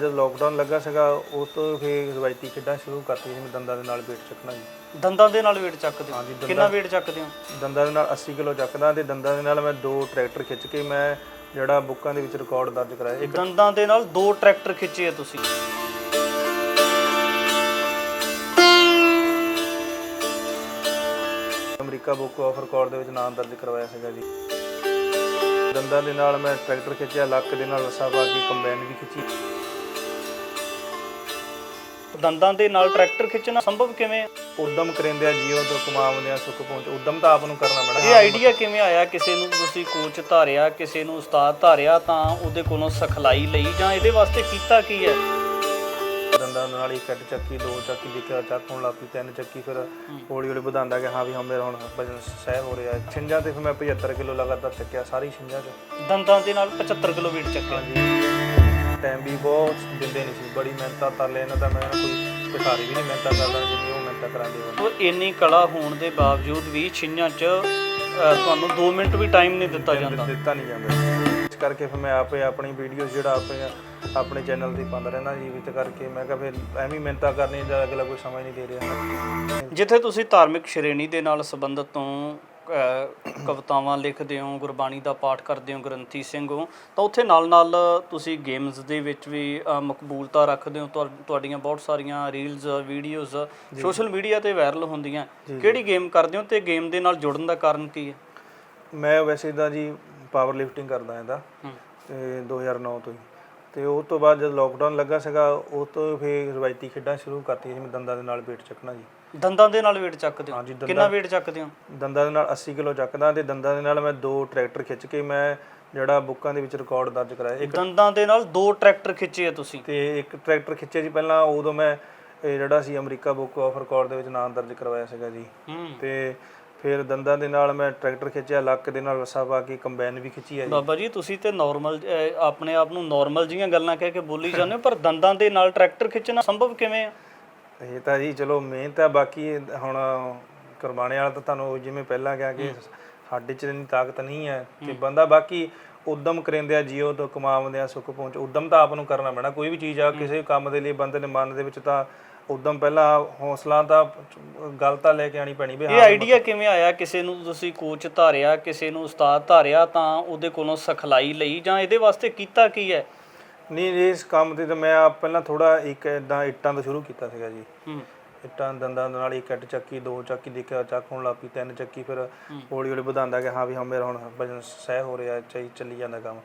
ਜਦ ਲੋਕਡਾਊਨ ਲੱਗਾ ਸੀਗਾ ਉਸ ਤੋਂ ਫਿਰ ਰਵਾਇਤੀ ਖੇਡਾਂ ਸ਼ੁਰੂ ਕਰਤੀ ਜਿਵੇਂ ਦੰਦਾਂ ਦੇ ਨਾਲ ਵੇਟ ਚੱਕਣਾ ਜੀ। ਦੰਦਾਂ ਦੇ ਨਾਲ weight ਚੱਕਦੇ ਹੋ? ਹਾਂਜੀ, ਦੰਦਾਂ- ਕਿੰਨਾ weight ਚੱਕਦੇ ਹੋ? ਦੰਦਾਂ ਦੇ ਨਾਲ 80 ਕਿਲੋ ਚੱਕਦਾ ਤੇ ਦੰਦਾਂ ਦੇ ਨਾਲ ਮੈਂ ਦੋ ਟਰੈਕਟਰ ਖਿੱਚ ਕੇ ਮੈਂ ਜਿਹੜਾ ਬੁੱਕਾਂ ਦੇ ਵਿੱਚ ਰਿਕਾਰਡ ਦਰਜ ਕਰਾਇਆ। ਇੱਕ ਦੰਦਾਂ ਦੇ ਨਾਲ ਦੋ ਟਰੈਕਟਰ ਖਿੱਚੇ ਆ ਤੁਸੀਂ। ਅਮਰੀਕਾ ਬੁੱਕ ਆਫ ਰਿਕਾਰਡ ਦੇ ਵਿੱਚ ਨਾਮ ਦਰਜ ਕਰਵਾਇਆ ਸੀਗਾ ਜੀ। ਦੰਦਾਂ ਦੇ ਨਾਲ ਮੈਂ ਟਰੈਕਟਰ ਖਿੱਚਿਆ ਲੱਕ ਦੇ ਨਾਲ ਰੱਸਾ ਪਾ ਕੇ ਕੰਬਾਈਨ ਵੀ ਖਿੱਚੀ। ਦੰਦਾਂ ਦੇ ਨਾਲ ਟਰੈਕਟਰ ਖਿੱਚਣਾ ਸੰਭਵ ਕਿਵੇਂ ਹੈ ਉਦਮ ਕਰਿੰਦਿਆ ਜੀਓ ਤੋਂ ਕਮਾਉਂਦਿਆਂ ਸੁੱਖ ਪਹੁੰਚ ਉਦਮ ਤਾਂ ਆਪ ਨੂੰ ਕਰਨਾ ਇਹ ਪੈਣਾ ਆਈਡੀਆ ਕਿਵੇਂ ਆਇਆ? ਕਿਸੇ ਨੂੰ ਤੁਸੀਂ ਕੋਚ ਧਾਰਿਆ ਕਿਸੇ ਨੂੰ ਉਸਤਾਦ ਧਾਰਿਆ ਤਾਂ ਉਹਦੇ ਕੋਲੋਂ ਸਿਖਲਾਈ ਲਈ ਜਾਂ ਇਹਦੇ ਵਾਸਤੇ ਕੀਤਾ ਕੀ ਹੈ? ਦੰਦਾਂ ਨਾਲ ਇੱਕ ਅੱਡ ਚੱਕੀ ਦੋ ਚੱਕੀ ਦੇਖਿਆ ਚੱਕ ਹੋਣ ਲੱਗ ਤਿੰਨ ਚੱਕੀ ਫਿਰ ਹੌਲੀ ਹੌਲੀ ਵਧਾਉਂਦਾ ਕਿ ਹਾਂ ਵੀ ਹਾਂ ਮੇਰਾ ਹੁਣ ਵਜਨ ਸਹਿ ਹੋ ਰਿਹਾ। ਛਿੰਜਾਂ ਤੇ ਫਿਰ ਮੈਂ 75 ਕਿਲੋ ਲਗਾਤਾਰ ਚੱਕਿਆ ਸਾਰੀ ਛਿੰਜਾਂ 'ਚ। ਦੰਦਾਂ ਦੇ ਨਾਲ 75 ਕਿਲੋ weight ਚੱਕਿਆ। ਹਾਂਜੀ। ਟਾਈਮ ਵੀ ਬਹੁਤ ਦਿੰਦੇ ਨਹੀਂ ਸੀ। ਬੜੀ ਮਿਹਨਤਾਂ ਤਰਲੇ ਇਹਨਾਂ ਦਾ ਮੈਂ ਕੋਈ ਭਿਖਾਰੀ ਵੀ ਨਹੀਂ ਮਿਹਨਤਾਂ ਕਰਦਾ ਜਿੰਨੀ ਉਹ ਮਿਹਨਤਾਂ ਕਰਾਂਦੇ ਹੋਣ ਉਹ ਇੰਨੀ ਕਲਾ ਹੋਣ ਦੇ ਬਾਵਜੂਦ ਵੀ ਛਿੰਝਾਂ 'ਚ ਤੁਹਾਨੂੰ 2 ਮਿੰਟ ਵੀ ਟਾਈਮ ਨਹੀਂ ਦਿੱਤਾ ਜਾਂਦਾ। ਦਿੱਤਾ ਨਹੀਂ ਜਾਂਦਾ ਇਸ ਕਰਕੇ ਫਿਰ ਮੈਂ ਆਪੇ ਆਪਣੀ ਵੀਡੀਓਜ਼ ਜਿਹੜਾ ਆਪੇ ਆਪਣੇ ਚੈਨਲ ਤੇ ਪਾਉਂਦਾ ਰਹਿਣਾ ਜੀ ਵਿੱਚ ਕਰਕੇ। ਮੈਂ ਕਿਹਾ ਫਿਰ ਐਵੇਂ ਹੀ ਮਿਹਨਤਾਂ ਕਰਨੀ ਜਦ ਅਗਲਾ ਕੋਈ ਸਮਝ ਨਹੀਂ ਦੇ ਰਿਹਾ। ਜਿੱਥੇ ਤੁਸੀਂ ਧਾਰਮਿਕ ਸ਼੍ਰੇਣੀ ਦੇ ਨਾਲ ਸੰਬੰਧਿਤ ਤੋਂ ਕਵਿਤਾਵਾਂ ਲਿਖਦੇ ਹੋ ਗੁਰਬਾਣੀ ਦਾ ਪਾਠ ਕਰਦੇ ਹੋ ਗ੍ਰੰਥੀ ਸਿੰਘ ਹੋ ਤਾਂ ਉੱਥੇ ਨਾਲ-ਨਾਲ ਤੁਸੀਂ ਗੇਮਸ ਦੇ ਵਿੱਚ ਵੀ ਮਕਬੂਲਤਾ ਰੱਖਦੇ ਹੋ ਤੁਹਾ- ਤੁਹਾਡੀਆਂ ਬਹੁਤ ਸਾਰੀਆਂ reels videos social media viral viral ਹੁੰਦੀਆਂ। ਕਿਹੜੀ ਗੇਮ ਕਰਦੇ ਹੋ ਤੇ ਗੇਮ ਦੇ ਨਾਲ ਜੁੜਨ ਦਾ ਕਾਰਨ ਕੀ ਹੈ? ਮੈਂ ਵੈਸੇ ਤਾਂ ਜੀ ਪਾਵਰ ਲਿਫਟਿੰਗ ਕਰਦਾ ਇਹਦਾ। ਤੇ 2009 ਤੋਂ ਹੀ। ਤੇ ਉਸ ਤੋਂ ਬਾਅਦ ਜਦ ਲੋਕਡਾਊਨ ਲੱਗਾ ਸੀਗਾ ਉਸ ਤੋਂ ਫਿਰ ਰਵਾਇਤੀ ਖੇਡਾਂ ਸ਼ੁਰੂ ਕਰਤੀਆਂ ਜਿਵੇਂ ਦੰਦਾਂ ਦੇ ਨਾਲ ਵੇਟ ਚੱਕਣਾ ਜੀ। ਦੰਦਾਂ ਦੇ ਨਾਲ weight ਚੱਕਦੇ ਹੋ? ਹਾਂਜੀ, ਦੰਦਾਂ- ਕਿੰਨਾ weight ਚੱਕਦੇ ਹੋ? ਦੰਦਾਂ ਦੇ ਨਾਲ 80 ਕਿਲੋ ਚੱਕਦਾ ਤੇ ਦੰਦਾਂ ਦੇ ਨਾਲ ਮੈਂ ਦੋ ਟਰੈਕਟਰ ਖਿੱਚ ਕੇ ਮੈਂ ਜਿਹੜਾ ਬੁੱਕਾਂ ਦੇ ਵਿੱਚ ਰਿਕਾਰਡ ਦਰਜ ਕਰਾਇਆ। ਇੱਕ ਦੰਦਾਂ ਦੇ ਨਾਲ ਦੋ ਟਰੈਕਟਰ ਖਿੱਚੇ ਆ ਤੁਸੀਂ? ਤੇ ਇੱਕ ਟਰੈਕਟਰ ਖਿੱਚਿਆ ਜੀ ਪਹਿਲਾਂ ਉਦੋਂ ਮੈਂ ਇਹ ਜਿਹੜਾ ਸੀ ਅਮਰੀਕਾ ਬੁੱਕ ਆਫ ਰਿਕਾਰਡ ਦੇ ਵਿੱਚ ਨਾਮ ਦਰਜ ਕਰਵਾਇਆ ਸੀਗਾ ਜੀ। ਹੂੰ। ਤੇ ਫਿਰ ਦੰਦਾਂ ਦੇ ਨਾਲ ਮੈਂ ਟਰੈਕਟਰ ਖਿੱਚਿਆ ਲੱਕ ਦੇ ਨਾਲ ਰੱਸਾ ਪਾ ਕੇ ਕੰਬਾਈਨ ਵੀ ਖਿੱਚੀ ਹੈ ਜੀ। ਬਾਬਾ ਜੀ ਤੁਸੀਂ ਤੇ ਨਾਰਮਲ ਆਪਣੇ ਆਪ ਨੂੰ ਨਾਰਮਲ ਜੀਆਂ ਗੱਲਾਂ ਕਹਿ ਕੇ ਬੋਲੀ ਜਾਂਦੇ ਹੋ ਪਰ ਦੰਦਾਂ ਦੇ ਨਾਲ ਟਰੈਕਟਰ ਖਿੱਚਣਾ ਸੰਭਵ ਕਿਵੇਂ ਹੈ ਇਹ ਤਾਂ ਜੀ ਚਲੋ ਮਿਹਨਤ ਹੈ ਬਾਕੀ ਹੁਣ ਕੁਰਬਾਨੇ ਵਾਲਾ ਤਾਂ ਤੁਹਾਨੂੰ ਜਿਵੇਂ ਪਹਿਲਾਂ ਕਿਹਾ ਕਿ ਸਾਡੇ ਚ ਇੰਨੀ ਤਾਕਤ ਨਹੀਂ ਹੈ। ਤੇ ਬੰਦਾ ਬਾਕੀ ਉਦਮ ਕਰਿੰਦਿਆ ਜੀਓ ਤੋਂ ਕਮਾਉਂਦਿਆਂ ਸੁੱਖ ਪਹੁੰਚ ਉਦਮ ਤਾਂ ਆਪ ਨੂੰ ਕਰਨਾ ਪੈਣਾ। ਕੋਈ ਵੀ ਚੀਜ਼ ਆ ਕਿਸੇ ਕੰਮ ਦੇ ਲਈ ਬੰਦੇ ਦੇ ਮਨ ਦੇ ਵਿੱਚ ਤਾਂ ਉਦਮ ਪਹਿਲਾਂ ਹੌਸਲਾ ਤਾਂ ਗੱਲ ਤਾਂ ਲੈ ਕੇ ਆਣੀ ਪੈਣੀ ਵੀ ਇਹ ਆਈਡੀਆ ਕਿਵੇਂ ਆਇਆ? ਕਿਸੇ ਨੂੰ ਤੁਸੀਂ ਕੋਚ ਧਾਰਿਆ ਕਿਸੇ ਨੂੰ ਉਸਤਾਦ ਧਾਰਿਆ ਤਾਂ ਉਹਦੇ ਕੋਲੋਂ ਸਿਖਲਾਈ ਲਈ ਜਾਂ ਇਹਦੇ ਵਾਸਤੇ ਕੀਤਾ ਕੀ ਹੈ? ਨਹੀਂ ਇਸ ਕੰਮ ਤੇ ਤਾਂ ਮੈਂ ਪਹਿਲਾਂ ਥੋੜਾ ਇੱਕ ਇਦਾਂ ਇੱਟਾਂ ਤੋਂ ਸ਼ੁਰੂ ਕੀਤਾ ਸੀਗਾ ਜੀ। ਹੂੰ। ਇੱਟਾਂ ਦੰਦਾਂ ਦੇ ਨਾਲ ਇੱਕ ਅੱਡ ਚੱਕੀ ਦੋ ਚੱਕੀ ਦੇਖਿਆ ਚੱਕ ਹੋਣ ਲੱਗ ਪਈ ਤਿੰਨ ਚੱਕੀ ਫਿਰ ਹੌਲੀ ਹੌਲੀ ਵਧਾਉਂਦਾ ਕਿ ਹਾਂ ਵੀ ਹਾਂ ਮੇਰਾ ਹੁਣ ਵਜਨ ਸਹਿ ਹੋ ਰਿਹਾ ਚਾਹੀ ਚੱਲੀ ਜਾਂਦਾ ਕੰਮ।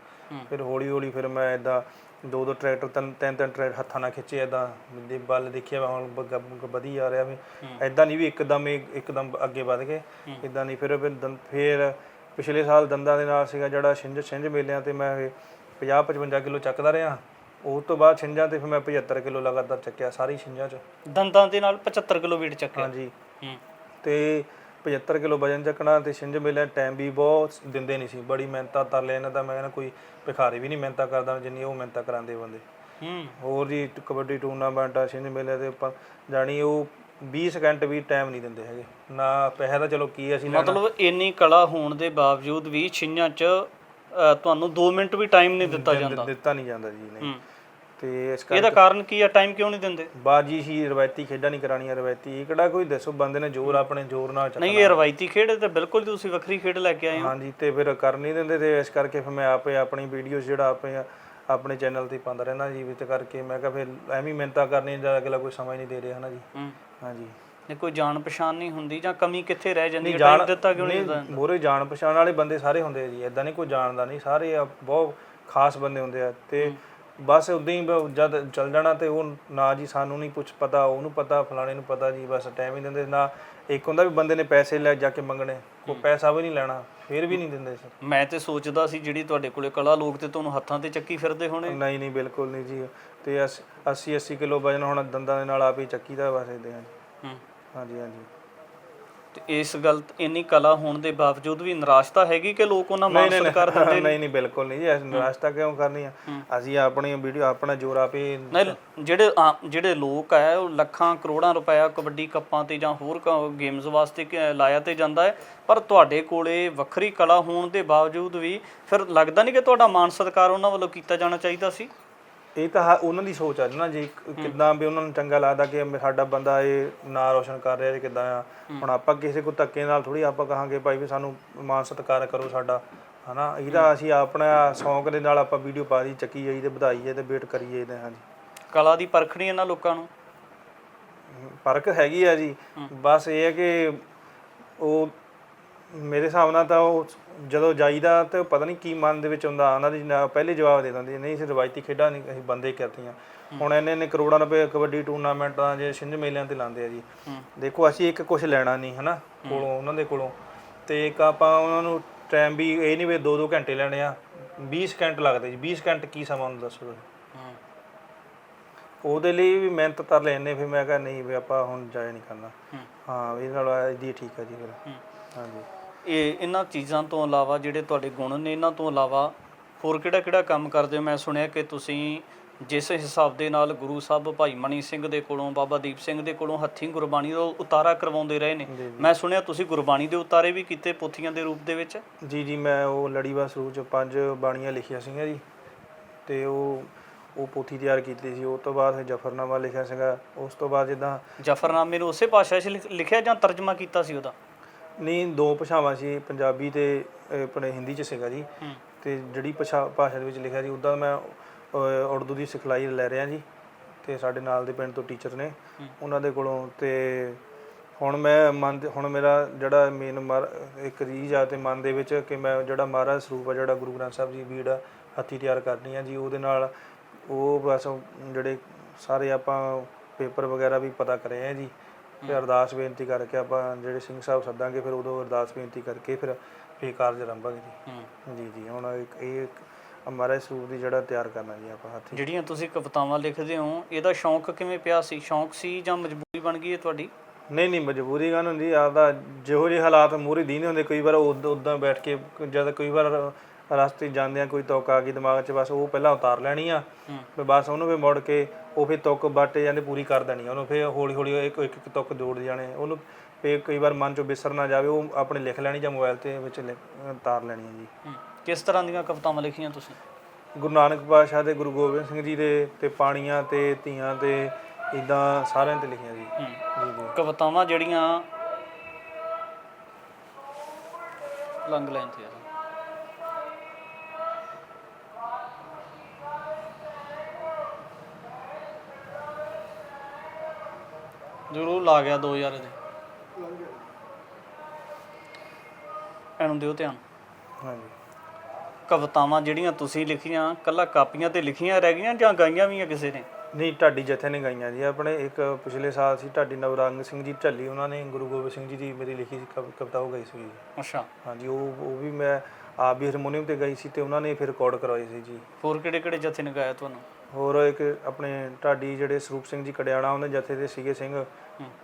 ਫਿਰ ਹੌਲੀ ਹੌਲੀ ਫਿਰ ਮੈਂ ਇਦਾਂ ਦੋ ਦੋ ਟਰੈਕਟਰ ਤਿੰਨ ਤਿੰਨ ਤਿੰਨ ਟਰੈਕਟਰ ਹੱਥਾਂ ਨਾਲ ਖਿੱਚੇ ਇਦਾਂ ਦੇ ਬਲ ਦੇਖਿਆ ਹੁਣ ਬ- ਵਧੀ ਆ ਰਿਹਾ ਵੀ। ਇਦਾਂ ਨਹੀਂ ਵੀ ਇੱਕਦਮ ਹੀ ਇੱਕਦਮ ਅੱਗੇ ਵਧ ਗਏ। ਇਦਾਂ ਨਹੀਂ ਫਿਰ ਫਿਰ ਦੰ- ਫਿਰ ਪਿਛਲੇ ਸਾਲ ਦੰਦਾਂ ਦੇ ਨਾਲ ਸੀਗਾ ਜਿਹੜਾ ਛਿੰਝ ਛਿੰਝ ਮੇਲਿਆਂ ਤੇ ਮੈਂ 50 55 ਕਿਲੋ ਚੱਕਦਾ ਰਿਹਾ। ਉਸ ਤੋਂ ਬਾਅਦ ਛਿੰਝਾਂ ਤੇ ਫਿਰ ਮੈਂ 75 ਕਿਲੋ ਲਗਾਤਾਰ ਚੱਕਿਆ ਸਾਰੀ ਛਿੰਝਾਂ 'ਚ। ਦੰਦਾਂ ਦੇ ਨਾਲ 75 ਕਿਲੋ weight ਚੱਕਿਆ। ਹਾਂਜੀ। ਹੂੰ। ਤੇ 75 ਕਿਲੋ ਵਜਨ ਚੱਕਣਾ ਤੇ ਛਿੰਝ ਮੇਲੇ ਟਾਈਮ ਵੀ ਬਹੁਤ ਦਿੰਦੇ ਨਹੀਂ ਸੀ। ਬੜੀ ਮਿਹਨਤਾਂ ਤਰਲੇ ਇਹਨਾਂ ਦਾ ਮੈਂ ਕਹਿੰਦਾ ਕੋਈ ਭਿਖਾਰੀ ਵੀ ਨਹੀਂ ਮਿਹਨਤਾਂ ਕਰਦਾ ਜਿੰਨੀ ਉਹ ਮਿਹਨਤਾਂ ਕਰਾਉਂਦੇ ਬੰਦੇ। ਹੂੰ। ਹੋਰ ਜੀ ਕਬੱਡੀ ਟੂਰਨਾਮੈਂਟ ਆ ਛਿੰਝ ਮੇਲੇ ਤੇ ਆਪਾਂ ਜਾਣੀ ਉਹ 20 ਸਕਿੰਟ ਵੀ ਟਾਈਮ ਨਹੀਂ ਦਿੰਦੇ ਹੈਗੇ। ਨਾ ਪੈਸਾ ਤਾਂ ਚਲੋ ਕੀ ਅਸੀਂ ਲੈਣਾ। ਮਤਲਬ ਇੰਨੀ ਕਲਾ ਹੋਣ ਦੇ ਬਾਵਜੂਦ ਵੀ ਛਿੰਝਾਂ 'ਚ ਤੁਹਾਨੂੰ 2 ਮਿੰਟ ਵੀ ਟਾਈਮ ਨਹੀਂ ਦਿੱਤਾ ਜਾਂਦਾ। ਦਿੱਤਾ ਨਹੀਂ ਜਾਂਦਾ ਜੀ ਨਹੀਂ। ਤੇ ਇਸ ਇਹਦਾ ਕਾਰਨ ਕੀ ਹੈ ਟਾਈਮ ਕਿਉਂ ਨਹੀਂ ਦਿੰਦੇ? ਬਾਜੀ ਹੀ ਰਵਾਇਤੀ ਖੇਡਾਂ ਨਹੀਂ ਕਰਾਣੀਆਂ ਰਵਾਇਤੀ। ਇਹ ਕਿਹੜਾ ਕੋਈ ਦੱਸੋ ਬੰਦੇ ਨੇ ਜ਼ੋਰ ਆਪਣੇ ਜ਼ੋਰ ਨਾਲ ਚੱਕਣਾ। ਨਹੀਂ ਇਹ ਰਵਾਇਤੀ ਖੇਡ ਹੈ ਤੇ ਬਿਲਕੁਲ ਤੁਸੀਂ ਵੱਖਰੀ ਖੇਡ ਲੈ ਕੇ ਆਏ ਹੋ। ਹਾਂਜੀ ਤੇ ਫਿਰ ਕਰ ਨਹੀਂ ਦਿੰਦੇ ਤੇ ਇਸ ਕਰਕੇ ਫਿਰ ਮੈਂ ਆਪੇ ਆਪਣੀ ਵੀਡੀਓਜ਼ ਜਿਹੜਾ ਆਪੇ ਆਪਣੇ ਚੈਨਲ ਤੇ ਪਾਉਂਦਾ ਰਹਿਣਾ ਜੀ ਵਿੱਚ ਕਰਕੇ ਮੈਂ ਕਿਹਾ ਫਿਰ ਐਵੇਂ ਹੀ ਮਿਹਨਤਾਂ ਕਰਨੀ ਜਦ ਅਗਲਾ ਕੋਈ ਸਮਝ ਨਹੀਂ ਦੇ ਰਿਹਾ ਹਨਾ ਜੀ? ਹੂੰ। ਹਾਂਜੀ। ਨਹੀਂ ਕੋਈ ਜਾਣ ਪਛਾਣ ਨਹੀਂ ਹੁੰਦੀ ਜਾਂ ਕਮੀ ਕਿੱਥੇ ਰਹਿ ਜਾਂਦੀ ਹੈ? ਟਾਈਮ ਦਿੱਤਾ ਕਿਉਂ ਨਹੀਂ ਦਿੱਤਾ ਮੋਰੇ ਜਾਣ ਪਛਾਣ ਵਾਲੇ ਬੰਦੇ ਸਾਰੇ ਹੁੰਦੇ ਆ ਜੀ ਇਦਾਂ ਨਹੀਂ ਕੋਈ ਜਾਣਦਾ ਨਹੀਂ ਸਾਰੇ ਆ ਬਹੁਤ ਖਾਸ ਬੰਦੇ ਹੁੰਦੇ ਆ ਤੇ ਬਸ ਉਦਾਂ ਹੀ ਬ- ਜਦ ਚੱਲ ਜਾਣਾ ਤੇ ਉਹ ਨਾ ਜੀ ਸਾਨੂੰ ਨਹੀਂ ਕੁਝ ਪਤਾ ਉਹਨੂੰ ਪਤਾ ਫਲਾਣੇ ਨੂੰ ਪਤਾ ਜੀ ਬਸ ਟਾਈਮ ਹੀ ਦਿੰਦੇ ਨਾ ਇੱਕ ਹੁੰਦਾ ਵੀ ਬੰਦੇ ਨੇ ਪੈਸੇ ਲੈ ਜਾ ਕੇ ਮੰਗਣੇ ਕੋਈ ਪੈਸਾ ਵੀ ਨਹੀਂ ਲੈਣਾ ਫਿਰ ਵੀ ਨਹੀਂ ਦਿੰਦੇ ਸਰ ਮੈਂ ਤੇ ਸੋਚਦਾ ਸੀ ਜਿਹੜੀ ਤੁਹਾਡੇ ਕੋਲੇ ਕਲਾ ਲੋਕ ਤੇ ਤੁਹਾਨੂੰ ਹੱਥਾਂ ਤੇ ਚੱਕੀ ਫਿਰਦੇ ਹੋਣੇ। ਨਹੀਂ ਨਹੀਂ ਬਿਲਕੁਲ ਨਹੀਂ ਜੀ। ਤੇ 80 80 ਕਿਲੋ ਵਜਨ ਹੁਣ ਦੰਦਾਂ ਦੇ ਨਾਲ ਆਪ ਹੀ ਚੱਕੀ ਦਾ ਬਸ ਇਦਾਂ ਹੂੰ। ਹਾਂਜੀ ਹਾਂਜੀ। ਤੇ ਇਸ ਗੱਲ ਇੰਨੀ ਕਲਾ ਹੋਣ ਦੇ ਬਾਵਜੂਦ ਵੀ ਨਿਰਾਸ਼ਤਾ ਹੈਗੀ ਕਿ ਲੋਕ ਉਹਨਾਂ ਮਾਨ ਸਤਿਕਾਰ ਦਿੰਦੇ ਨਹੀਂ ਨਹੀਂ? ਬਿਲਕੁਲ ਨਹੀਂ ਜੀ। ਨਾਸ਼ਤਾ ਕਿਉਂ ਕਰਨੀ ਆ? ਅਸੀਂ ਆਪਣੀ ਵੀਡੀਓ ਆਪਣਾ ਜੋਰ ਆਪੇ ਨਹੀਂ ਜਿਹੜੇ ਜਿਹੜੇ ਲੋਕ ਆ ਉਹ ਲੱਖਾਂ ਕਰੋੜਾਂ ਰੁਪਇਆ ਕਬੱਡੀ ਕੱਪਾਂ ਤੇ ਜਾਂ ਹੋਰ ਗੇਮਸ ਵਾਸਤੇ ਲਾਇਆ ਤੇ ਜਾਂਦਾ ਹੈ। ਪਰ ਤੁਹਾਡੇ ਕੋਲੇ ਵੱਖਰੀ ਕਲਾ ਹੋਣ ਦੇ ਬਾਵਜੂਦ ਵੀ ਫਿਰ ਲੱਗਦਾ ਨਹੀਂ ਕਿ ਤੁਹਾਡਾ ਮਾਨ ਸਤਿਕਾਰ ਉਹਨਾਂ ਵੱਲੋਂ ਕੀਤਾ ਜਾਣਾ ਚਾਹੀਦਾ ਸੀ? ਇਹ ਤਾਂ ਹਾ- ਉਹਨਾਂ ਦੀ ਸੋਚ ਆ ਨਾ ਜੀ ਕਿੱਦਾਂ ਵੀ ਉਹਨਾਂ ਨੂੰ ਚੰਗਾ ਲੱਗਦਾ ਕਿ ਮੈਂ- ਸਾਡਾ ਬੰਦਾ ਇਹ ਨਾਂ ਰੋਸ਼ਨ ਕਰ ਰਿਹਾ ਕਿੱਦਾਂ ਆ। ਹੁਣ ਆਪਾਂ ਕਿਸੇ ਕੋ ਧੱਕੇ ਨਾਲ ਥੋੜੀ ਆਪਾਂ ਕਹਾਂਗੇ ਭਾਈ ਵੀ ਸਾਨੂੰ ਮਾਨ ਸਤਿਕਾਰ ਕਰੋ ਸਾਡਾ ਹਨਾ? ਇਹਦਾ ਅਸੀਂ ਆਪਣਾ ਸ਼ੌਂਕ ਦੇ ਨਾਲ ਆਪਾਂ ਵੀਡੀਓ ਪਾ ਦੀ ਚੱਕੀ ਜਾਈ ਤੇ ਵਧਾਈਏ ਤੇ ਵੇਟ ਕਰੀਏ ਤੇ ਹਾਂਜੀ। ਕਲਾ ਦੀ ਪਰਖਣੀ ਇਹਨਾਂ ਲੋਕਾਂ ਨੂੰ? ਫ਼ਰਕ ਹੈਗੀ ਆ ਜੀ। ਬਸ ਇਹ ਹੈ ਕਿ ਉਹ ਮੇਰੇ ਹਿਸਾਬ ਨਾਲ ਤਾਂ ਉਹ ਜਦੋਂ ਜਾਈਦਾ ਤੇ ਪਤਾ ਨਹੀਂ ਕੀ ਮਨ ਦੇ ਵਿੱਚ ਹੁੰਦਾ ਉਹਨਾਂ ਦੀ ਨਾ- ਪਹਿਲੇ ਜਵਾਬ ਦੇ ਦਿੰਦੇ ਨਹੀਂ ਅਸੀਂ ਰਵਾਇਤੀ ਖੇਡਾਂ ਨਹੀਂ ਅਸੀਂ ਬੰਦੇ ਕਰਤੀਆਂ। ਹੁਣ ਇੰਨੇ ਨੇ ਕਰੋੜਾਂ ਰੁਪਏ ਕਬੱਡੀ ਟੂਰਨਾਮੈਂਟਾਂ ਜੇ ਛਿੰਝ ਮੇਲਿਆਂ ਤੇ ਲਾਉਂਦੇ ਆ ਜੀ। ਦੇਖੋ ਅਸੀਂ ਇੱਕ ਕੁਝ ਲੈਣਾ ਨਹੀਂ ਹਨਾ ਕੋਲੋਂ ਉਹਨਾਂ ਦੇ ਕੋਲੋਂ। ਤੇ ਇੱਕ ਆਪਾਂ ਉਹਨਾਂ ਨੂੰ ਟਾਈਮ ਵੀ ਇਹ ਨਹੀਂ ਵੀ 2-2 ਘੰਟੇ ਲੈਣੇ ਆ 20 ਸਕਿੰਟ ਲੱਗਦੇ ਜੀ। 20 ਸਕਿੰਟ ਕੀ ਸਮਾਂ ਹੁੰਦਾ ਦੱਸੋ ਤੁਸੀਂ? ਹੂੰ। ਉਹਦੇ ਲਈ ਵੀ ਮਿਹਨਤ ਕਰ ਲੈਣੇ ਫਿਰ ਮੈਂ ਕਿਹਾ ਨਹੀਂ ਵੀ ਆਪਾਂ ਹੁਣ ਜਾਇਆ ਨਹੀਂ ਕਰਨਾ। ਹੂੰ। ਹਾਂ ਵੀ ਨਾਲ ਇਹਦੀ ਠੀਕ ਹੈ ਜੀ ਫਿਰ। ਹੂੰ। ਹਾਂਜੀ। ਇਹ ਇਹਨਾਂ ਚੀਜ਼ਾਂ ਤੋਂ ਇਲਾਵਾ ਜਿਹੜੇ ਤੁਹਾਡੇ ਗੁਣ ਨੇ ਇਹਨਾਂ ਤੋਂ ਇਲਾਵਾ ਹੋਰ ਕਿਹੜਾ ਕਿਹੜਾ ਕੰਮ ਕਰਦੇ ਹੋ? ਮੈਂ ਸੁਣਿਆ ਕਿ ਤੁਸੀਂ ਜਿਸ ਹਿਸਾਬ ਦੇ ਨਾਲ ਗੁਰੂ ਸਾਹਿਬ ਭਾਈ ਮਣੀ ਸਿੰਘ ਦੇ ਕੋਲੋਂ ਬਾਬਾ ਦੀਪ ਸਿੰਘ ਦੇ ਕੋਲੋਂ ਹੱਥੀਂ ਗੁਰਬਾਣੀ ਦਾ ਉਤਾਰਾ ਕਰਵਾਉਂਦੇ ਰਹੇ ਨੇ। ਮੈਂ ਸੁਣਿਆ ਤੁਸੀਂ ਗੁਰਬਾਣੀ ਦੇ ਉਤਾਰੇ ਵੀ ਕੀਤੇ ਪੋਥੀਆਂ ਦੇ ਰੂਪ ਦੇ ਵਿੱਚ? ਜੀ ਜੀ ਮੈਂ ਉਹ ਲੜੀਵਾ ਸਰੂਪ ਚ ਪੰਜ ਬਾਣੀਆਂ ਲਿਖੀਆਂ ਸੀਗੀਆਂ ਜੀ। ਤੇ ਉਹ ਉਹ ਪੋਥੀ ਤਿਆਰ ਕੀਤੀ ਸੀ। ਉਸ ਤੋਂ ਬਾਅਦ ਫਿਰ ਜਫਰਨਾਮਾ ਲਿਖਿਆ ਸੀਗਾ। ਉਸ ਤੋਂ ਬਾਅਦ ਜਿੱਦਾਂ ਜਫਰਨਾਮੇ ਨੂੰ ਉਸੇ ਭਾਸ਼ਾ 'ਚ ਲਿਖ- ਲਿਖਿਆ ਜਾਂ ਤਰਜਮਾ ਕੀਤਾ ਸੀ ਉਹਦਾ? ਨਹੀਂ ਦੋ ਭਾਸ਼ਾਵਾਂ ਸੀ ਪੰਜਾਬੀ ਤੇ ਅਹ, ਆਪਣੇ ਹਿੰਦੀ ਚ ਸੀਗਾ ਜੀ। ਹੂੰ। ਤੇ ਜਿਹੜੀ ਭਾਸ਼ਾ ਭਾਸ਼ਾ ਦੇ ਵਿੱਚ ਲਿਖਿਆ ਸੀ ਉਦਾਂ ਮੈਂ ਅਹ, ਉਰਦੂ ਦੀ ਸਿਖਲਾਈ ਲੈ ਰਿਹਾ ਜੀ। ਤੇ ਸਾਡੇ ਨਾਲ ਦੇ ਪਿੰਡ ਤੋਂ ਟੀਚਰ ਨੇ। ਉਹਨਾਂ ਦੇ ਕੋਲੋਂ ਤੇ ਹੁਣ ਮੈਂ ਮਨ ਦੇ- ਹੁਣ ਮੇਰਾ ਜਿਹੜਾ ਮੇਨ ਮਰ ਇੱਕ ਰੀਝ ਆ ਤੇ ਮਨ ਦੇ ਵਿੱਚ ਕਿ ਮੈਂ ਜਿਹੜਾ ਮਹਾਰਾਜ ਸਰੂਪ ਆ ਜਿਹੜਾ ਗੁਰੂ ਗ੍ਰੰਥ ਸਾਹਿਬ ਜੀ ਬੀੜ ਆ, ਹੱਥੀਂ ਤਿਆਰ ਕਰਨੀ ਆ ਜੀ ਉਹਦੇ ਨਾਲ ਉਹ ਬਸ ਜਿਹੜੇ ਸਾਰੇ ਆਪਾਂ ਪੇਪਰ ਵਗੈਰਾ ਵੀ ਪਤਾ ਕਰੇ ਆ ਜੀ। ਫਿਰ ਅਰਦਾਸ ਬੇਨਤੀ ਕਰਕੇ ਆਪਾਂ ਜਿਹੜੇ ਸਿੰਘ ਸਾਹਿਬ ਸੱਦਾਂਗੇ ਫਿਰ ਉਦੋਂ ਅਰਦਾਸ ਬੇਨਤੀ ਕਰਕੇ ਫਿਰ ਫੇ ਕਾਰਜ ਆਰੰਭਾਂਗੇ ਜੀ। ਜੀ ਜੀ ਹੁਣ ਇੱਕ ਇਹ ਮਹਾਰਾਜ ਸਰੂਪ ਦੀ ਜਿਹੜਾ ਤਿਆਰ ਕਰਨਾ ਜੀ ਆਪਾਂ ਹੱਥੀਂ। ਜਿਹੜੀਆਂ ਤੁਸੀਂ ਕਵਿਤਾਵਾਂ ਲਿਖਦੇ ਹੋ ਇਹਦਾ ਸ਼ੌਂਕ ਕਿਵੇਂ ਪਿਆ ਸੀ? ਸ਼ੌਂਕ ਸੀ ਜਾਂ ਮਜਬੂਰੀ ਬਣ ਗਈ ਹੈ ਤੁਹਾਡੀ? ਨਹੀਂ ਨਹੀਂ ਮਜਬੂਰੀ ਗੱਲ ਹੁੰਦੀ? ਆਪਦਾ ਜਿਹੋ ਜਿਹੇ ਹਾਲਾਤ ਮੂਹਰੇ ਦੀਨੇ ਹੁੰਦੇ ਕਈ ਵਾਰ ਉਦਾਂ ਬੈਠ ਕੇ ਜਦ ਕਈ ਵਾਰ ਰਸਤੇ 'ਚ ਜਾਂਦੇ ਆ ਕੋਈ ਤੁਕ ਆ ਗਈ ਦਿਮਾਗ 'ਚ ਬਸ ਉਹ ਪਹਿਲਾਂ ਉਤਾਰ ਲੈਣੀ ਆ। ਫਿਰ ਬਸ ਉਹਨੂੰ ਵੀ ਮੁੜ ਕੇ ਉਹ ਫਿਰ ਤੁਕ ਬਾਟੇ ਜਾਂਦੇ ਪੂਰੀ ਕਰ ਦੇਣੀ ਉਹਨੂੰ। ਫਿਰ ਹੌਲੀ ਹੌਲੀ ਇੱਕ ਇੱਕ ਇੱਕ ਤੁਕ ਜੋੜ ਜਾਣੇ। ਉਹਨੂੰ ਫਿਰ ਕਈ ਵਾਰ ਮਨ 'ਚੋਂ ਵਿਸਰ ਨਾ ਜਾਵੇ ਉਹ ਆਪਣੇ ਲਿਖ ਲੈਣੀ ਜਾਂ ਮੋਬਾਈਲ ਤੇ ਵਿੱਚ ਉਤਾਰ ਲੈਣੀ ਜੀ। ਕਿਸ ਤਰ੍ਹਾਂ ਦੀਆਂ ਕਵਿਤਾਵਾਂ ਲਿਖੀਆਂ ਤੁਸੀਂ? ਗੁਰੂ ਨਾਨਕ ਪਾਤਸ਼ਾਹ ਦੇ ਗੁਰੂ ਗੋਬਿੰਦ ਸਿੰਘ ਜੀ ਦੇ ਤੇ ਪਾਣੀਆਂ ਤੇ ਧੀਆਂ ਤੇ ਇਦਾਂ ਸਾਰਿਆਂ ਤੇ ਲਿਖੀਆਂ ਜੀ। ਕਵਿਤਾਵਾਂ ਜਿਹੜੀਆਂ ਲੰਗ ਲੈਣ ਤੇ ਆ ਜ਼ਰੂਰ ਲਾ ਗਿਆ 2000 ਦੇ ਇਹਨੂੰ ਦਿਓ ਧਿਆਨ। ਹਾਂਜੀ। ਕਵਿਤਾਵਾਂ ਜਿਹੜੀਆਂ ਤੁਸੀਂ ਲਿਖੀਆਂ ਕੱਲਾ ਕਾਪੀਆਂ ਤੇ ਲਿਖੀਆਂ ਰਹਿ ਗਈਆਂ ਜਾਂ ਗਾਈਆਂ ਵੀ ਆ ਕਿਸੇ ਨੇ? ਨਹੀਂ ਢਾਡੀ ਜਥੇ ਨੇ ਗਾਈਆਂ ਜੀ। ਆਪਣੇ ਇੱਕ ਪਿਛਲੇ ਸਾਲ ਸੀ ਢਾਡੀ ਨਵਰੰਗ ਸਿੰਘ ਜੀ ਢੱਲੀ ਉਹਨਾਂ ਨੇ ਗੁਰੂ ਗੋਬਿੰਦ ਸਿੰਘ ਜੀ ਦੀ ਮੇਰੀ ਲਿਖੀ ਸੀ ਕਵ- ਕਵਿਤਾ ਉਹ ਗਈ ਸੀ ਜੀ ਅੱਛਾ। ਹਾਂਜੀ ਉਹ ਉਹ ਵੀ ਮੈਂ ਆਪ ਵੀ ਹਾਰਮੋਨੀਅਮ ਤੇ ਗਈ ਸੀ ਤੇ ਉਹਨਾਂ ਨੇ ਫਿਰ ਰਿਕਾਰਡ ਕਰਵਾਈ ਸੀ ਜੀ। ਹੋਰ ਕਿਹੜੇ ਕਿਹੜੇ ਜਥੇ ਨੇ ਗਾਇਆ ਤੁਹਾਨੂੰ? ਹੋਰ ਇੱਕ ਆਪਣੇ ਢਾਡੀ ਜਿਹੜੇ ਸਰੂਪ ਸਿੰਘ ਜੀ ਕੜਿਆਣਾ ਉਹਨੇ ਜਥੇ ਦੇ ਸੀਗੇ ਸਿੰਘ।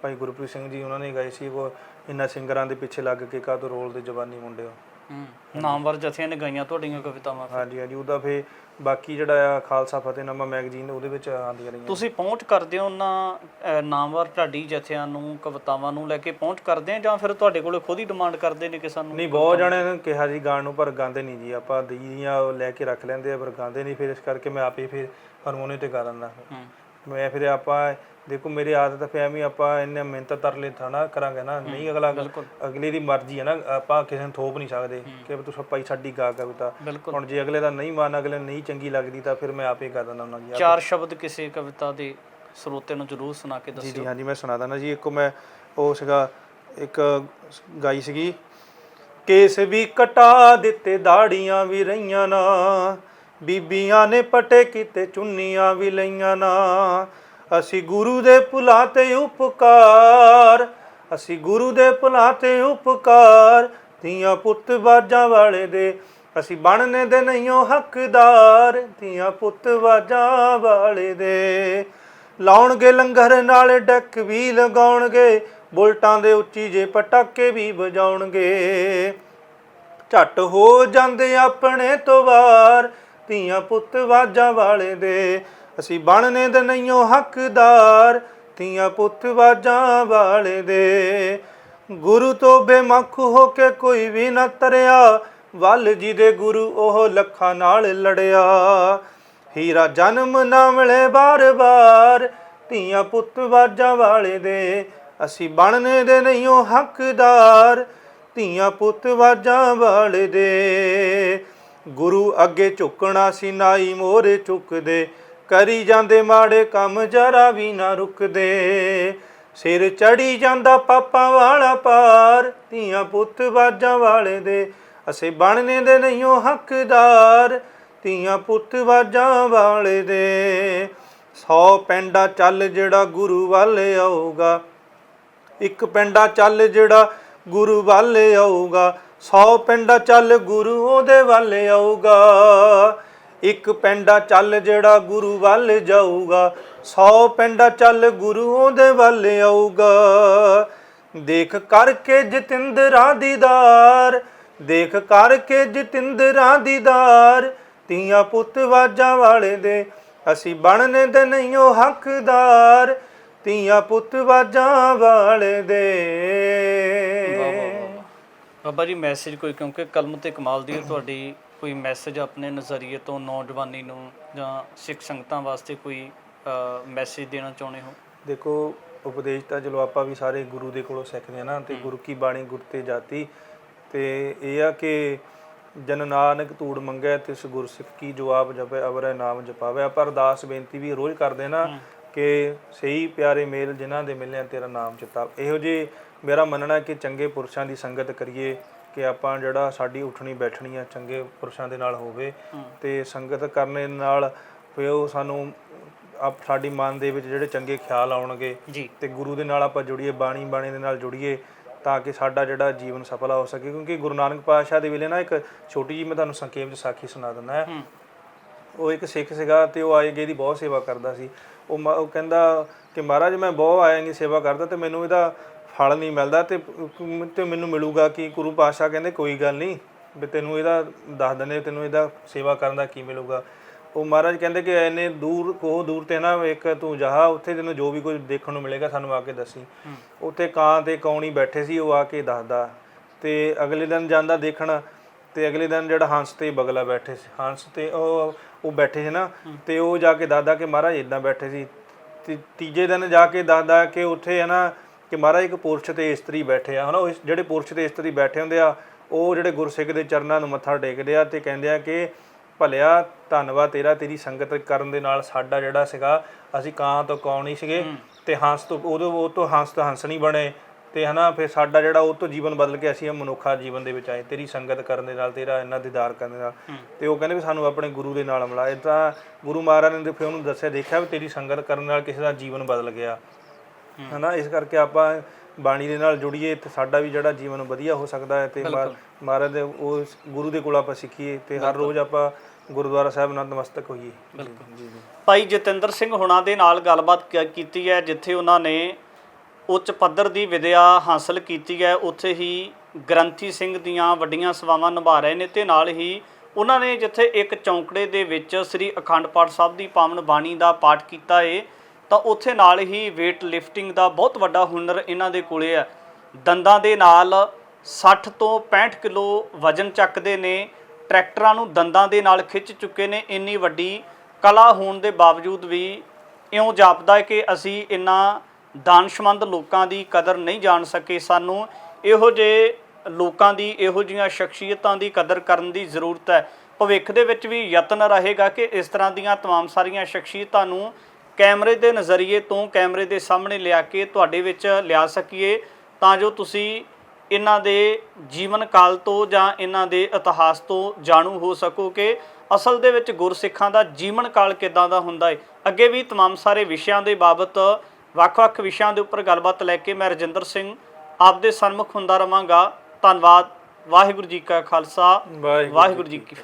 ਭਾਈ ਗੁਰਪ੍ਰੀਤ ਸਿੰਘ ਜੀ ਉਹਨਾਂ ਨੇ ਗਾਈ ਸੀ ਉਹ ਇਨ੍ਹਾਂ ਸਿੰਗਰਾਂ ਦੇ ਪਿੱਛੇ ਲੱਗ ਕੇ ਕਾਦੋਂ ਰੋਲ ਦੇ ਜਵਾਨੀ ਮੁੰਡਿਓ ਹੂੰ। ਨਾਮਵਰ ਜਥਿਆਂ ਨੇ ਗਾਈਆਂ ਤੁਹਾਡੀਆਂ ਕਵਿਤਾਵਾਂ ਹਾਂਜੀ ਹਾਂਜੀ ਉਹਦਾ ਫੇ ਬਾਕੀ ਜਿਹੜਾ ਆ ਖਾਲਸਾ ਫਤਿਹਨਾਮਾ ਮੈਗਜ਼ੀਨ ਉਹਦੇ ਵਿੱਚ ਆਉਂਦੀਆਂ ਰਹੀਆਂ ਤੁਸੀਂ ਪਹੁੰਚ ਕਰਦੇ ਹੋ ਉਹਨਾਂ ਨਾਮਵਰ ਢਾਡੀ ਜਥਿਆਂ ਨੂੰ ਕਵਿਤਾਵਾਂ ਨੂੰ ਲੈ ਕੇ ਪਹੁੰਚ ਕਰਦੇ ਆ ਜਾਂ ਫਿਰ ਤੁਹਾਡੇ ਕੋਲੇ ਖੁਦ ਹੀ ਡਿਮਾਂਡ ਕਰਦੇ ਨੇ ਕਿ ਸਾਨੂੰ ਨਹੀਂ ਬਹੁਤ ਜਣੇ ਨੇ ਕਿਹਾ ਜੀ ਗਾਣ ਨੂੰ ਪਰ ਗਾਉਂਦੇ ਨਹੀਂ ਜੀ। ਆਪਾਂ ਦੀਆਂ ਲੈ ਕੇ ਰੱਖ ਲੈਂਦੇ ਆ ਪਰ ਗਾਉਂਦੇ ਨਹੀਂ। ਫਿਰ ਇਸ ਕਰਕੇ ਮੈਂ ਆਪੇ ਫਿਰ ਹਾਰਮੋਨੀਅਮ ਤੇ ਗਾ ਹੂੰ। ਮੈਂ ਫਿਰ ਆਪਾਂ ਦੇਖੋ ਮੇਰੀ ਆਦਤ ਫਿਰ ਐਵੇਂ ਆਪਾਂ ਇੰਨੇ ਮਿਹਨਤ ਤਰਲੇ ਥਾਣਾ ਕਰਾਂਗੇ ਨਾ। ਨਹੀਂ ਅਗਲਾ ਅਗਲੇ ਦੀ ਮਰਜ਼ੀ ਹੈ ਨਾ ਆਪਾਂ ਕਿਸੇ ਨੂੰ ਥੋਪ ਨਹੀਂ ਸਕਦੇ ਕਿ ਵੀ ਤੂੰ ਭਾਈ ਸਾਡੀ ਗਾ ਕਵਿਤਾ ਹੁਣ ਜੇ ਅਗਲੇ ਦਾ ਨਹੀਂ ਮਨ ਅਗਲੇ ਨੂੰ ਨਹੀਂ ਚੰਗੀ ਲੱਗਦੀ ਤਾਂ ਫਿਰ ਮੈਂ ਆਪੇ ਗਾ ਦਿੰਦਾ ਉਹਨਾਂ ਦੀ ਚਾਰ ਸ਼ਬਦ ਕਿਸੇ ਕਵਿਤਾ ਦੇ ਸਰੋਤੇ ਨੂੰ ਜ਼ਰੂਰ ਸੁਣਾ ਕੇ ਜੀ ਦੱਸਿਓ। ਜੀ ਹਾਂਜੀ ਮੈਂ ਸੁਣਾ ਦਿੰਦਾ ਜੀ। ਇੱਕ ਮੈਂ ਉਹ ਸੀਗਾ ਇੱਕ ਗਾਈ ਸੀਗੀ ਕੇਸ ਵੀ ਕਟਾ ਦਿੱਤੇ ਦਾੜੀਆਂ ਵੀ ਰਹੀਆਂ ਨਾ ਬੀਬੀਆਂ ਨੇ ਪਟੇ ਕੀਤੇ, ਚੁੰਨੀਆਂ ਵੀ ਲਈਆਂ ਨਾ। ਅਸੀਂ ਗੁਰੂ ਦੇ ਭੁਲਾ ਤੇ ਉਪਕਾਰ, ਅਸੀਂ ਗੁਰੂ ਦੇ ਭੁਲਾ ਤੇ ਉਪਕਾਰ। ਧੀਆਂ ਪੁੱਤ ਬਾਜਾਂ ਵਾਲੇ ਦੇ, ਅਸੀਂ ਬਣਨੇ ਦੇ ਨਹੀਂਓ ਹੱਕਦਾਰ। ਧੀਆਂ ਪੁੱਤ ਬਾਜਾਂ ਵਾਲੇ ਦੇ, ਲਾਉਣਗੇ ਲੰਗਰ ਨਾਲ ਡੱਕ ਵੀ ਲਗਾਉਣਗੇ, ਬੁਲਟਾਂ ਦੇ ਉੱਚੀ ਜੇ ਪਟਾਕੇ ਵੀ ਵਜਾਉਣਗੇ। ਝੱਟ ਹੋ ਜਾਂਦੇ ਆਪਣੇ ਤੋਂ ਵਾਰ ਧੀਆਂ ਪੁੱਤ ਵਾਜਾਂ ਵਾਲੇ ਦੇ। ਅਸੀਂ ਬਣਨੇ ਦੇ ਨਹੀਂਓ ਹੱਕਦਾਰ, ਧੀਆਂ ਪੁੱਤ ਵਾਜਾਂ ਵਾਲੇ ਦੇ। ਗੁਰੂ ਤੋਂ ਬੇਮੱਖ ਹੋ ਕੇ ਕੋਈ ਵੀ ਨਾ ਤਰਿਆ, ਵੱਲ ਜੀ ਦੇ ਗੁਰੂ ਉਹ ਲੱਖਾਂ ਨਾਲ ਲੜਿਆ। ਹੀਰਾ ਜਨਮ ਨਾ ਮਿਲੇ ਬਾਰ-ਬਾਰ, ਧੀਆਂ ਪੁੱਤ ਵਾਜਾਂ ਵਾਲੇ ਦੇ। ਅਸੀਂ ਬਣਨੇ ਦੇ ਨਹੀਂ ਉਹ ਹੱਕਦਾਰ, ਧੀਆਂ ਪੁੱਤ ਵਾਜਾਂ ਵਾਲੇ ਦੇ। ਗੁਰੂ ਅੱਗੇ ਝੁਕਣਾ ਸੀ ਨਾਈ ਮੋਰੇ ਚੁੱਕਦੇ ਕਰੀ ਜਾਂਦੇ ਮਾੜੇ ਕੰਮ ਜਰਾ ਵੀ ਨਾ ਰੁਕਦੇ। ਸਿਰ ਚੜੀ ਜਾਂਦਾ ਪਾਪਾਂ ਵਾਲਾ ਪਾਰ ਧੀਆਂ ਪੁੱਤ ਬਾਜਾਂ ਵਾਲੇ ਦੇ, ਅਸੀਂ ਬਣਨੇ ਦੇ ਨਹੀਂ ਉਹ ਹੱਕਦਾਰ, ਧੀਆਂ ਪੁੱਤ ਬਾਜਾਂ ਵਾਲੇ ਦੇ। ਸੌ ਪਿੰਡਾਂ ਚੱਲ ਜਿਹੜਾ ਗੁਰੂ ਵੱਲ ਆਊਗਾ, ਇੱਕ ਪਿੰਡਾ ਚੱਲ ਜਿਹੜਾ ਗੁਰੂ ਵੱਲ ਆਊਗਾ ਸੌ ਪਿੰਡਾ ਚੱਲ ਗੁਰੂ ਉਹਦੇ ਵੱਲ ਆਊਗਾ। ਇੱਕ ਪਿੰਡਾ ਚੱਲ ਜਿਹੜਾ ਗੁਰੂ ਵੱਲ ਜਾਊਗਾ। ਸੌ ਪਿੰਡਾ ਚੱਲ ਗੁਰੂ ਉਹਦੇ ਵੱਲ ਆਊਗਾ। ਦੇਖ ਕਰਕੇ ਜਤਿੰਦਰਾਂ ਦੀਦਾਰ ਦੇਖ ਕਰਕੇ ਜਤਿੰਦਰਾਂ ਦੀਦਾਰ ਧੀਆਂ ਪੁੱਤ ਵਾਜਾਂ ਵਾਲੇ ਦੇ ਅਸੀਂ ਬਣਨੇ ਦੇ ਨਹੀਂ ਉਹ ਹੱਕਦਾਰ, ਧੀਆਂ ਪੁੱਤ ਵਾਜਾਂ ਵਾਲੇ ਦੇ। ਬਾਬਾ ਜੀ ਮੈਸੇਜ ਕੋਈ ਕਿਉਂਕਿ ਕਲਮ ਤੇ ਕਮਾਲ ਦੀ ਤੁਹਾਡੀ ਕੋਈ ਮੈਸੇਜ ਆਪਣੇ ਨਜ਼ਰੀਏ ਤੋਂ ਨੌਜਵਾਨੀ ਨੂੰ ਜਾਂ ਸਿੱਖ ਸੰਗਤਾਂ ਵਾਸਤੇ ਕੋਈ ਮੈਸੇਜ ਦੇਣਾ ਚਾਹੁੰਦੇ ਹੋ? ਦੇਖੋ ਉਪਦੇਸ਼ ਤਾਂ ਚਲੋ ਆਪਾਂ ਵੀ ਸਾਰੇ ਗੁਰੂ ਦੇ ਕੋਲੋਂ ਸਿੱਖਦੇ ਆ ਨਾ ਤੇ ਗੁਰੂ ਕੀ ਬਾਣੀ ਗੁਰ ਤੇ ਜਾਤੀ। ਤੇ ਇਹ ਆ ਕਿ ਜਨ ਨਾਨਕ ਧੂੜ ਮੰਗੈ ਤਿਸ ਗੁਰ ਸਿੱਖ ਕੀ ਜਵਾਬ ਜਪੈ ਅਵਰੈ ਨਾਮ ਜਪਾਵੇ। ਆਪਾਂ ਅਰਦਾਸ ਬੇਨਤੀ ਵੀ ਰੋਜ਼ ਕਰਦੇ ਨਾ ਕਿ ਸਹੀ ਪਿਆਰੇ ਮੇਲ ਜਿਨ੍ਹਾਂ ਦੇ ਮਿਲਿਆ ਤੇਰਾ ਨਾਮ ਚਿਤਾ ਇਹੋ ਜੇ ਮੇਰਾ ਮੰਨਣਾ ਕਿ ਚੰਗੇ ਪੁਰਸ਼ਾਂ ਦੀ ਸੰਗਤ ਕਰੀਏ ਕਿ ਆਪਾਂ ਜਿਹੜਾ ਸਾਡੀ ਉੱਠਣੀ ਬੈਠਣੀ ਆ ਚੰਗੇ ਪੁਰਸ਼ਾਂ ਦੇ ਨਾਲ ਹੋਵੇ ਤੇ ਸੰਗਤ ਕਰਨ ਨਾਲ ਫਿਰ ਉਹ ਸਾਨੂੰ ਆਪ ਸਾਡੀ ਮਨ ਦੇ ਵਿੱਚ ਜਿਹੜੇ ਚੰਗੇ ਖਿਆਲ ਆਉਣਗੇ ਤੇ ਗੁਰੂ ਦੇ ਨਾਲ ਆਪਾਂ ਜੁੜੀਏ ਬਾਣੀ ਬਾਣੀ ਦੇ ਨਾਲ ਜੁੜੀਏ ਤਾਂ ਕਿ ਸਾਡਾ ਜਿਹੜਾ ਜੀਵਨ ਸਫਲਾ ਹੋ ਸਕੇ। ਕਿਉਂਕਿ ਗੁਰੂ ਨਾਨਕ ਪਾਤਸ਼ਾਹ ਦੇ ਵੇਲੇ ਨਾ ਇੱਕ ਛੋਟੀ ਜੀ ਮੈਂ ਤੁਹਾਨੂੰ ਸੰਖੇਪ ਚ ਸਾਖੀ ਸੁਣਾ ਦਿੰਦਾ ਹੈ। ਉਹ ਇੱਕ ਸਿੱਖ ਸੀਗਾ ਤੇ ਉਹ ਆਏ ਗਏ ਦੀ ਬਹੁਤ ਸੇਵਾ ਕਰਦਾ ਸੀ। ਉਹ ਉਹ ਕਹਿੰਦਾ ਕਿ ਮਹਾਰਾਜ ਮੈਂ ਬਹੁਤ ਆਇਆਂਗੀ ਸੇਵਾ ਕਰਦਾ ਤੇ ਮੈਨੂੰ ਇਹਦਾ ਫਲ ਨਹੀਂ ਮਿਲਦਾ ਤੇ ਤੇ ਮੈਨੂੰ ਮਿਲੂਗਾ ਕਿ ਗੁਰੂ ਪਾਤਸ਼ਾਹ ਕਹਿੰਦੇ ਕੋਈ ਗੱਲ ਨਹੀਂ, ਵੀ ਤੈਨੂੰ ਇਹਦਾ ਦੱਸ ਦਿੰਦੇ ਤੈਨੂੰ ਇਹਦਾ ਸੇਵਾ ਕਰਨ ਦਾ ਕੀ ਮਿਲੂਗਾ। ਉਹ ਮਹਾਰਾਜ ਕਹਿੰਦੇ ਕਿ ਐਨੇ ਦੂਰ, ਕੋਹ ਦੂਰ ਤੇ ਨਾ ਇੱਕ ਤੂੰ ਜਾ, ਉੱਥੇ ਤੈਨੂੰ ਜੋ ਵੀ ਕੁਝ ਦੇਖਣ ਨੂੰ ਮਿਲੇਗਾ ਸਾਨੂੰ ਆ ਕੇ ਦੱਸੀ। ਉੱਥੇ ਕਾਂ ਤੇ ਕੌਣੀ ਬੈਠੇ ਸੀ, ਉਹ ਆ ਕੇ ਦੱਸਦਾ। ਤੇ ਅਗਲੇ ਦਿਨ ਜਾਂਦਾ ਦੇਖਣ, ਤੇ ਅਗਲੇ ਦਿਨ ਜਿਹੜਾ ਹੰਸ ਤੇ ਬਗਲਾ ਬੈਠੇ ਸੀ, ਹੰਸ ਤੇ ਉਹ ਉਹ ਬੈਠੇ ਸੀ ਨਾ, ਤੇ ਉਹ ਜਾ ਕੇ ਦੱਸਦਾ ਕਿ ਮਹਾਰਾਜ ਇਦਾਂ ਬੈਠੇ ਸੀ। ਤੇ ਤੀਜੇ ਦਿਨ ਜਾ ਕੇ ਦੱਸਦਾ ਕਿ ਉੱਥੇ ਹੈ ਨਾ ਕਿ ਮਹਾਰਾਜ ਇੱਕ ਪੁਰਸ਼ ਤੇ ਇਸਤਰੀ ਬੈਠੇ ਆ ਹਨਾ? ਉਹ ਜਿਹੜੇ ਪੁਰਸ਼ ਤੇ ਇਸਤਰੀ ਬੈਠੇ ਹੁੰਦੇ ਆ ਉਹ ਜਿਹੜੇ ਗੁਰਸਿੱਖ ਦੇ ਚਰਨਾਂ ਨੂੰ ਮੱਥਾ ਟੇਕਦੇ ਆ ਤੇ ਕਹਿੰਦੇ ਆ ਕਿ ਭਲਿਆ ਧੰਨਵਾਦ ਤੇਰਾ ਤੇਰੀ ਸੰਗਤ ਕਰਨ ਦੇ ਨਾਲ ਸਾਡਾ ਜਿਹੜਾ ਸੀਗਾ ਅਸੀਂ ਕਾਂ ਤੋਂ ਕੌਣੀ ਸੀਗੇ ਤੇ ਹੰਸ ਤੋਂ ਉਦੋਂ ਉਹ ਤੋਂ ਹੰਸ ਤੋਂ ਹੰਸ ਨਹੀਂ ਬਣੇ ਤੇ ਹਨਾ ਫਿਰ ਸਾਡਾ ਜਿਹੜਾ ਉਹ ਤੋਂ ਜੀਵਨ ਬਦਲ ਕੇ ਅਸੀਂ ਇਹ ਮਨੁੱਖਾ ਜੀਵਨ ਦੇ ਵਿੱਚ ਆਏ ਤੇਰੀ ਸੰਗਤ ਕਰਨ ਦੇ ਨਾਲ ਤੇਰਾ ਇਹਨਾਂ ਦੀਦਾਰ ਕਰਨ ਦੇ ਨਾਲ। ਤੇ ਉਹ ਕਹਿੰਦੇ ਵੀ ਸਾਨੂੰ ਆਪਣੇ ਗੁਰੂ ਦੇ ਨਾਲ ਮਿਲਾ। ਇਹ ਤਾਂ ਗੁਰੂ ਮਹਾਰਾਜ ਨੇ ਫਿਰ ਉਹਨੂੰ ਦੱਸਿਆ ਦੇਖਿਆ ਵੀ ਤੇਰੀ ਸੰਗਤ ਕਰਨ ਨਾਲ ਕਿਸੇ ਦਾ ਜੀਵਨ ਬਦਲ ਗਿਆ। ਹਨਾ? ਇਸ ਕਰਕੇ ਆਪਾਂ ਬਾਣੀ ਦੇ ਨਾਲ ਜੁੜੀਏ ਤੇ ਸਾਡਾ ਵੀ ਜਿਹੜਾ ਜੀਵਨ ਵਧੀਆ ਹੋ ਸਕਦਾ ਹੈ ਤੇ ਮਹਾ- ਮਹਾਰਾਜ ਦੇ ਉਸ ਗੁਰੂ ਦੇ ਕੋਲ ਆਪਾਂ ਸਿੱਖੀਏ ਤੇ ਹਰ ਰੋਜ਼ ਆਪਾਂ ਗੁਰਦੁਆਰਾ ਸਾਹਿਬ ਨਤਮਸਤਕ ਹੋਈਏ। ਜੀ ਜੀ। ਭਾਈ ਜਤਿੰਦਰ ਸਿੰਘ ਹੁਣਾਂ ਦੇ ਨਾਲ ਗੱਲਬਾਤ ਕ- ਕੀਤੀ ਹੈ ਜਿੱਥੇ ਉਹਨਾਂ ਨੇ ਉੱਚ ਪੱਧਰ ਦੀ ਵਿਦਿਆ ਹਾਸਲ ਕੀਤੀ ਹੈ ਉੱਥੇ ਹੀ ਗ੍ਰੰਥੀ ਸਿੰਘ ਦੀਆਂ ਵੱਡੀਆਂ ਸੇਵਾਵਾਂ ਨਿਭਾ ਰਹੇ ਨੇ ਤੇ ਨਾਲ ਹੀ ਉਹਨਾਂ ਨੇ ਜਿੱਥੇ ਇੱਕ ਚੌਂਕੜੇ ਦੇ ਵਿੱਚ ਸ੍ਰੀ ਅਖੰਡ ਪਾਠ ਸਾਹਿਬ ਦੀ ਪਾਵਨ ਬਾਣੀ ਦਾ ਪਾਠ ਕੀਤਾ ਏ ਤਾਂ ਉੱਥੇ ਨਾਲ ਹੀ weight lifting ਦਾ ਬਹੁਤ ਵੱਡਾ ਹੁਨਰ ਇਹਨਾਂ ਦੇ ਕੋਲੇ ਹੈ ਦੰਦਾਂ ਦੇ ਨਾਲ 60 ਤੋਂ 65 ਕਿਲੋ ਵਜ਼ਨ ਚੱਕਦੇ ਨੇ ਟਰੈਕਟਰਾਂ ਨੂੰ ਦੰਦਾਂ ਦੇ ਨਾਲ ਖਿੱਚ ਚੁੱਕੇ ਨੇ ਇੰਨੀ ਵੱਡੀ ਕਲਾ ਹੋਣ ਦੇ ਬਾਵਜੂਦ ਵੀ ਇਉਂ ਜਾਪਦਾ ਹੈ ਕਿ ਅਸੀਂ ਇਨ੍ਹਾਂ ਦਾਨਸ਼ਮੰਦ ਲੋਕਾਂ ਦੀ ਕਦਰ ਨਹੀਂ ਜਾਣ ਸਕੇ ਸਾਨੂੰ ਇਹੋ ਜਿਹੇ ਲੋਕਾਂ ਦੀ ਇਹੋ ਜਿਹੀਆਂ ਸ਼ਖਸੀਅਤਾਂ ਦੀ ਕਦਰ ਕਰਨ ਦੀ ਜ਼ਰੂਰਤ ਹੈ ਭਵਿੱਖ ਦੇ ਵਿੱਚ ਵੀ ਯਤਨ ਰਹੇਗਾ ਕਿ ਇਸ ਤਰ੍ਹਾਂ ਦੀਆਂ तमाम ਸਾਰੀਆਂ ਸ਼ਖਸੀਅਤਾਂ ਨੂੰ ਕੈਮਰੇ ਦੇ ਨਜ਼ਰੀਏ ਤੋਂ ਕੈਮਰੇ ਦੇ ਸਾਹਮਣੇ ਲਿਆ ਕੇ ਤੁਹਾਡੇ ਵਿੱਚ ਲਿਆ ਸਕੀਏ ਤਾਂ ਜੋ ਤੁਸੀਂ ਇਹਨਾਂ ਦੇ ਜੀਵਨ ਕਾਲ ਤੋਂ ਜਾਂ ਇਹਨਾਂ ਦੇ ਇਤਿਹਾਸ ਤੋਂ ਜਾਣੂ ਹੋ ਸਕੋ ਕਿ ਅਸਲ ਦੇ ਵਿੱਚ ਗੁਰਸਿੱਖਾਂ ਦਾ ਜੀਵਨ ਕਾਲ ਕਿਦਾਂ ਦਾ ਹੁੰਦਾ ਹੈ ਅੱਗੇ ਵੀ तमाम ਸਾਰੇ ਵਿਸ਼ਿਆਂ ਦੇ ਬਾਬਤ ਵੱਖ-ਵੱਖ ਵਿਸ਼ਿਆਂ ਦੇ ਉੱਪਰ ਗੱਲਬਾਤ ਲੈ ਕੇ ਮੈਂ ਰਜਿੰਦਰ ਸਿੰਘ ਆਪ ਦੇ ਸਨਮੁਖ ਹੁੰਦਾ ਰਵਾਂਗਾ ਧੰਨਵਾਦ ਵਾਹਿਗੁਰੂ ਜੀ ਕਾ ਖਾਲਸਾ ਵਾਹਿਗੁਰੂ ਵਾਹਿਗੁਰੂ ਜੀ ਕੀ ਫਤਿਹ